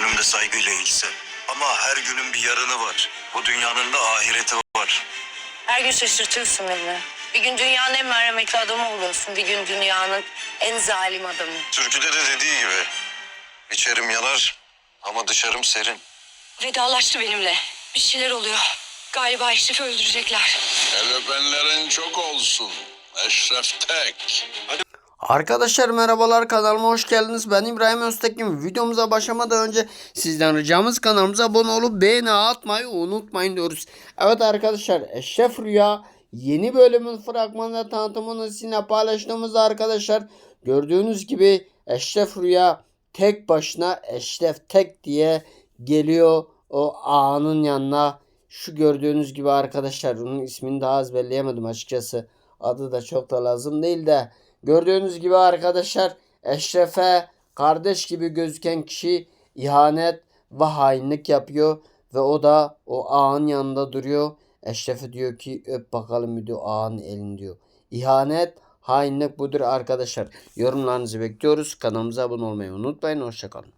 önümde saygıyla eğilse. Ama her günün bir yarını var. Bu dünyanın da ahireti var. Her gün şaşırtıyorsun beni. Bir gün dünyanın en merhametli adamı oluyorsun. Bir gün dünyanın en zalim adamı. Türküde de dediği gibi. İçerim yanar ama dışarım serin. Vedalaştı benimle. Bir şeyler oluyor. Galiba Eşref'i öldürecekler. El öpenlerin çok olsun. Eşref Tek. Arkadaşlar merhabalar kanalıma hoş geldiniz. Ben İbrahim Öztekin. Videomuza başlamadan önce sizden ricamız kanalımıza abone olup beğeni atmayı unutmayın diyoruz. Evet arkadaşlar Eşref Rüya yeni bölümün fragmanı tanıtımını sizinle paylaştığımız arkadaşlar. Gördüğünüz gibi Eşref Rüya tek başına Eşref Tek diye geliyor o ağanın yanına. Şu gördüğünüz gibi arkadaşlar onun ismini daha az belleyemedim açıkçası. Adı da çok da lazım değil de. Gördüğünüz gibi arkadaşlar Eşref'e kardeş gibi gözüken kişi ihanet ve hainlik yapıyor. Ve o da o ağın yanında duruyor. Eşref'e diyor ki öp bakalım diyor ağanın elini diyor. İhanet, hainlik budur arkadaşlar. Yorumlarınızı bekliyoruz. Kanalımıza abone olmayı unutmayın. Hoşçakalın.